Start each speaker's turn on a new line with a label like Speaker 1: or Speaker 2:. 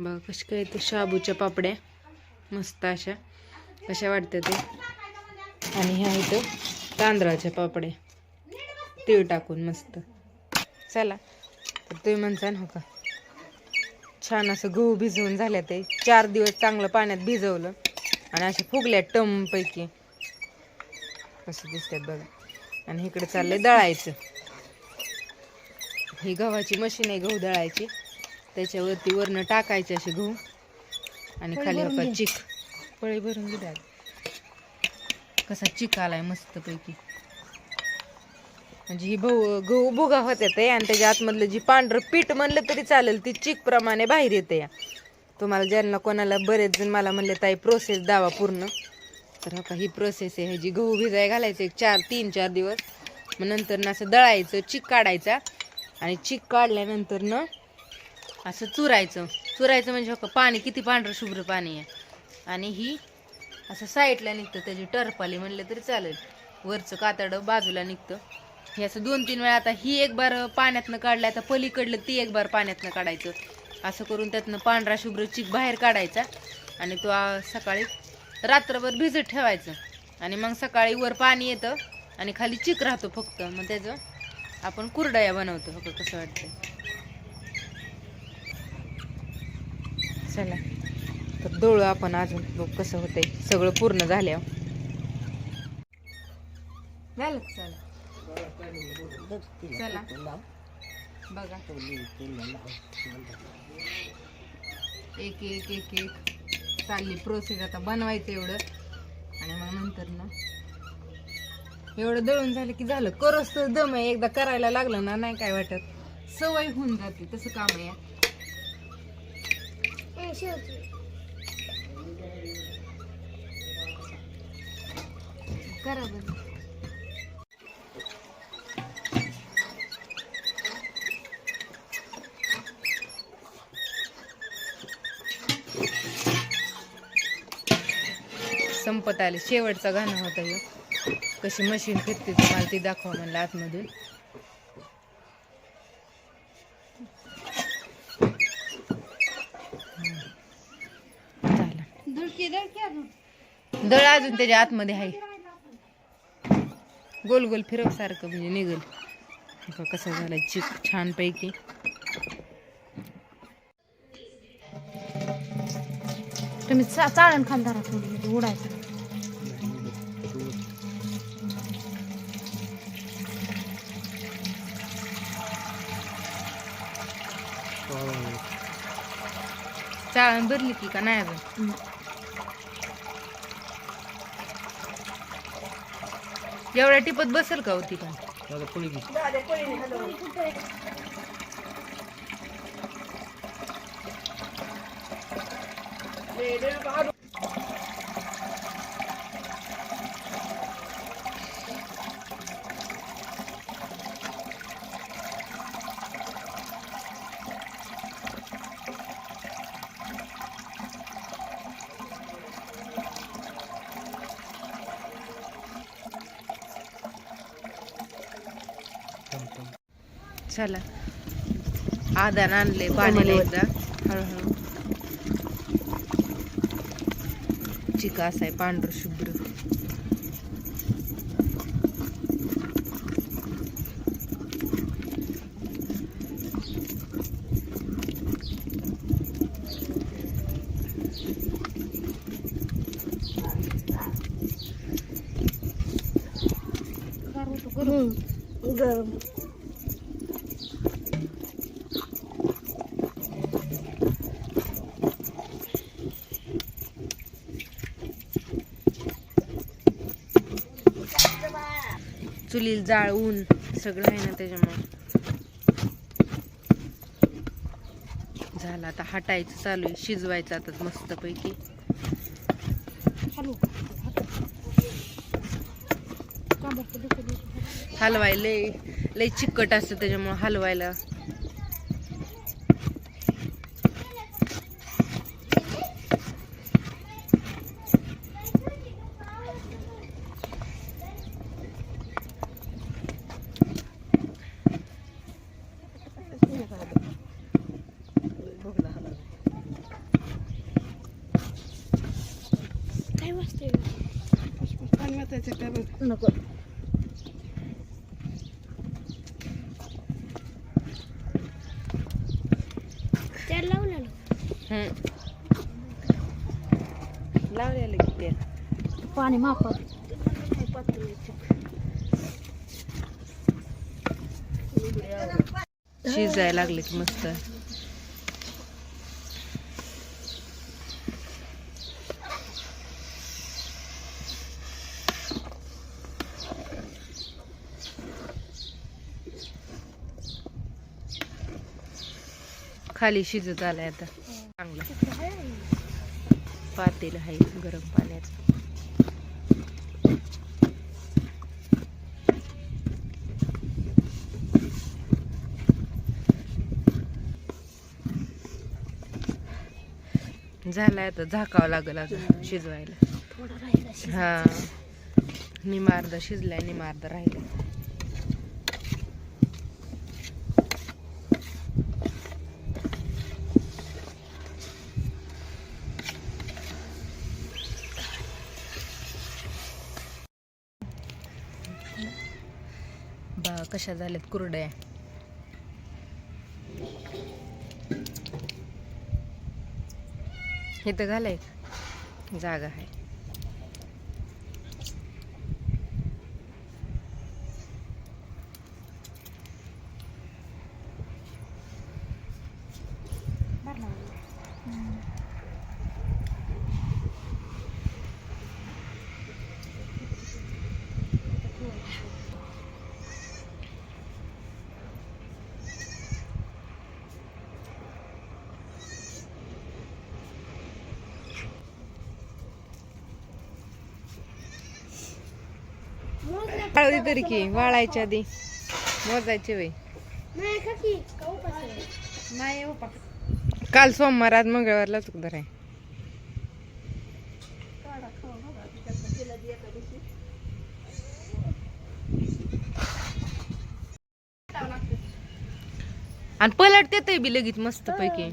Speaker 1: बघा कशी काय ते शाबूच्या पापड्या मस्त अशा. कशा वाटतं ते? आणि ह्या इथं तांदळाच्या पापड्या. तीळ टाकून मस्त. चला तर तुम्ही म्हणता ना हो का? छान असं गहू भिजवून झाल्या ते चार दिवस चांगलं पाण्यात भिजवलं आणि अशा फुगल्या टमपैकी. असं दिसतात बघा. आणि इकडे चाललंय दळायचं. ही गव्हाची मशीन आहे गहू दळायची. त्याच्यावरती वरनं टाकायचे असे गहू आणि खाली बघा चिक. पळी भरून गेल्या कसा चिक आलाय मस्त पैकी म्हणजे ही भाऊ गहू भुगा होत्या ते आणि त्याच्या आतमधलं जी पांढरं पीठ म्हणलं तरी चालेल ती चिक प्रमाणे बाहेर येते. या तुम्हाला ज्यांना कोणाला बरेच जण मला म्हणले ताई प्रोसेस दावा पूर्ण. तर हो का ही प्रोसेस आहे. ह्याची गहू भिजाय घालायचं एक चार तीन चार दिवस. मग नंतर ना असं दळायचं चिक काढायचा. आणि चिक काढल्यानंतर ना असं चुरायचं. चुरायचं म्हणजे हो पाणी किती पांढरं शुभ्र पाणी आहे. आणि ही असं साईडला निघतं त्याची टरपाली म्हणलं तरी चालेल. वरचं कातडं बाजूला निघतं. हे असं दोन तीन वेळा आता ही एक बार पाण्यातनं काढलं आता पलीकडलं ती एक बार पाण्यातनं काढायचं. असं करून त्यातनं पांढरा शुभ्र चिक बाहेर काढायचा. आणि तो सकाळी रात्रभर भिजत ठेवायचं. आणि मग सकाळी वर पाणी येतं आणि खाली चिक राहतो फक्त. मग त्याचं आपण कुरडया बनवतो फक्त कसं वाटतं चला तर दळू आपण अजून बघ कसं होतंय. सगळं पूर्ण झाल्या हो. झालं चला. चला. बघा. एक एक एक एक. चालली प्रोसेस आता बनवायचं एवढं. आणि मग नंतर ना. एवढं दळून झालं की झालं. करस तर दम आहे. एकदा करायला लागलं ना नाही काय वाटत. सवय होऊन जाते. तसं काम आहे. करा बरं. संपत आले. शेवटचं गाणं होतं कशी मशीन फिरते तुम्हाला ती दाखवा म्हणलं आतमधून झालं. दळ अजून. त्याच्या आतमध्ये आहे. गोल गोल फिरव सारखं म्हणजे निघल. कसं झालंय चिक छान पैकी
Speaker 2: तुम्ही चाळण थोडी म्हणजे उडायचं.
Speaker 1: चाळण भरली की का नाही अजून? एवढ्या टिपत बसेल का होती पण चला. आदान आणले पाण्याला एकदा. हळूहळू. चिका असा आहे पांढर शुभ्र.
Speaker 2: गरम.
Speaker 1: चुलील जाळ ऊन सगळं आहे ना त्याच्यामुळे. झालं आता हटायचं चालू आहे शिजवायचं आता मस्त पैकी
Speaker 2: हॅलो.
Speaker 1: हलवाय लय लय चिकट असतं त्याच्यामुळं हलवायला.
Speaker 2: No,
Speaker 1: हम्म. लावलेलं की तेल
Speaker 2: पाणी मापा
Speaker 1: शिजायला लागले की मस्त. खाली शिजत आलाय आता. चांगलं. पातेल आहे गरम पाण्याचं. झालाय आता झाकावं लागल आता शिजवायला. हा. निमार्द शिजलाय निमार्द राहिलं बा कशा झाल्यात कुरड्या? इथं घालाय. जागा आहे. वाळू तरी की वाळायच्या आधी. मोजायचे वय
Speaker 2: नाही
Speaker 1: काल सोमवार आज मंगळवारला चुकदार आहे आणि पलटते ते बी लगेच मस्त पैकी